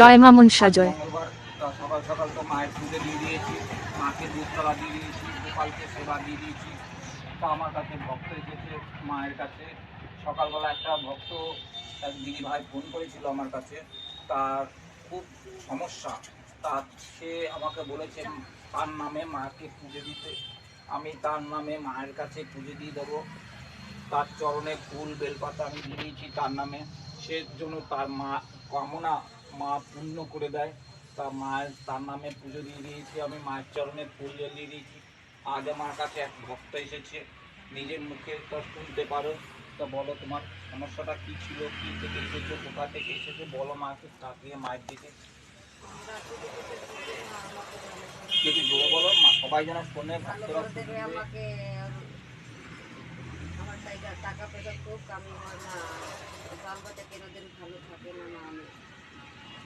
জয় মা মনসা জয়। সকাল সকাল তো মায়ের পুজো দিয়ে দিয়েছি, মাকে দিয়ে দিয়েছি সেবা দিয়ে দিয়েছি। আমার কাছে ভক্ত মায়ের কাছে। সকালবেলা একটা ভক্ত এক ফোন করেছিল আমার কাছে। তার খুব সমস্যা। সে আমাকে বলেছে, তার নামে মাকে পুজো দিতে। আমি তার নামে মায়ের কাছে পুজো দিয়ে দেবো। তার চরণে ফুল, বেলপাতা আমি দিয়ে দিয়েছি তার নামে। সে জন্য তার মা কামনা মা পূর্ণ করে দেয়। তা মায়ের তার নামে পুজো দিয়ে দিয়েছি আমি মায়ের চরণে ফুল জল দিয়ে দিয়েছি। আজ আমার কাছে এক ভক্ত এসেছে নিজের মুখে তো শুনতে পারো। তা বলো তোমার সমস্যাটা কী ছিল কি থেকে এসেছ কোথা থেকে এসেছ? বলো মাকে তাকিয়ে মায়ের দিকে। কিছু জোরে বলো মা সবাই যেন শোনে ভক্তরা শুনবে। টাকা খুব হয় না ভালো থাকে না না আমি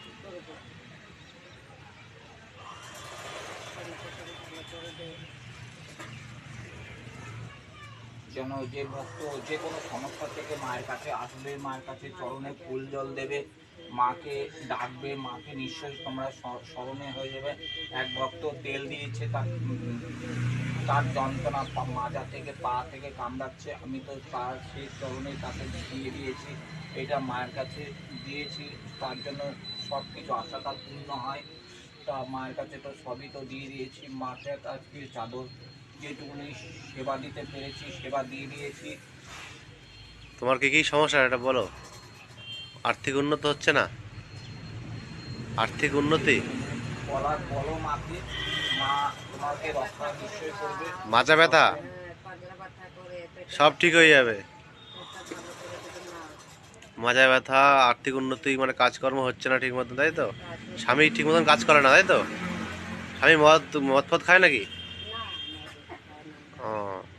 কি করব শরীরটা শরীর ভালো করে দেয় যেন যে ভক্ত যে কোনো সমস্যা থেকে মায়ের কাছে আসবে, মায়ের কাছে চরণে ফুল জল দেবে, মাকে ডাকবে, মাকে নিশ্চয়ই তোমরা স্মরণে হয়ে যাবে। এক ভক্ত তেল দিয়েছে, তার তার যন্ত্রণা মাজা থেকে, পা থেকে কামড়াচ্ছে। আমি তো তার সেই চরণে তাকে দিয়ে দিয়েছি, এটা মায়ের কাছে দিয়েছি, তার জন্য সব কিছু আশা তার পূর্ণ হয়। তা মায়ের কাছে তো সবই তো দিয়ে দিয়েছি। মাকে আজকে চাদর যেটুকুনি সেবা দিতে পেরেছি সেবা দিয়ে দিয়েছি। তোমার কি কি সমস্যা? এটা বলো। আর্থিক উন্নত হচ্ছে না? আর্থিক উন্নতি? বলার বলো মাকে মা তোমাকে রক্ষা নিশ্চয় করবে। মাজা ব্যথা? সব ঠিক হয়ে যাবে। মাজা ব্যথা আর্থিক উন্নতি মানে কাজকর্ম হচ্ছে না ঠিক মতন তাই তো? স্বামী ঠিক মতন কাজ করে না তাই তো? স্বামী মদ মদ ফদ খায় নাকি?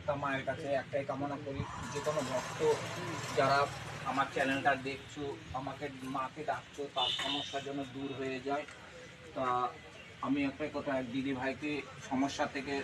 তা মায়ের কাছে একটাই কামনা করি, যে কোনো ভক্ত যারা আমার চ্যানেলটা দেখছ, আমাকে মাকে ডাকছো, তার সমস্যার জন্য দূর হয়ে যায়। তা আমি একটাই কথা, দিদি ভাইকে সমস্যা থেকে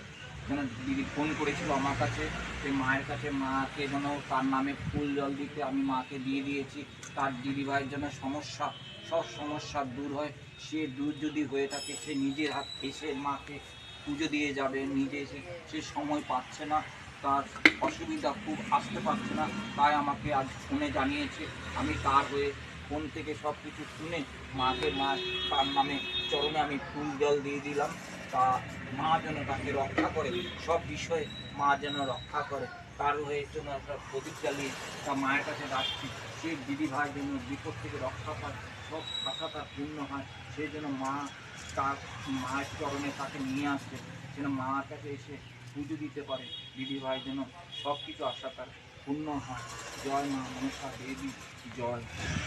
যেন দিদি ফোন করেছিল আমার কাছে সেই মায়ের কাছে মাকে যেন তার নামে ফুল জল দিতে আমি মাকে দিয়ে দিয়েছি। তার দিদি ভাইয়ের জন্য সমস্যা, সব সমস্যা দূর হয়। সে দূর যদি হয়ে থাকে, সে নিজের হাত এসে মাকে পুজো দিয়ে যাবে, নিজে এসে সে সময় পাচ্ছে না, তার অসুবিধা খুব আসতে পারছে না, তাই আমাকে আজ ফোনে জানিয়েছে। আমি তার হয়ে ফোন থেকে সব কিছু শুনে মাকে মা, তার নামে চরণে আমি ফুল জল দিয়ে দিলাম। তা মা যেন তাকে রক্ষা করে, সব বিষয়ে মা যেন রক্ষা করে। তার হয়ে জন্য একটা প্রদীপ জ্বালিয়ে তা মায়ের কাছে রাখছি। সে দিদি ভাই যেন বিপদ থেকে রক্ষা পায়, সব আশা তার পূর্ণ হয়। সেই জন্য মা তার মায়ের চরণে তাকে নিয়ে আসবে, যেন মার কাছে এসে পুজো দিতে পারে। দিদি ভাই যেন সব কিছু আশা তার পূর্ণ হয়। জয় মা মনসা দেবী, জয়।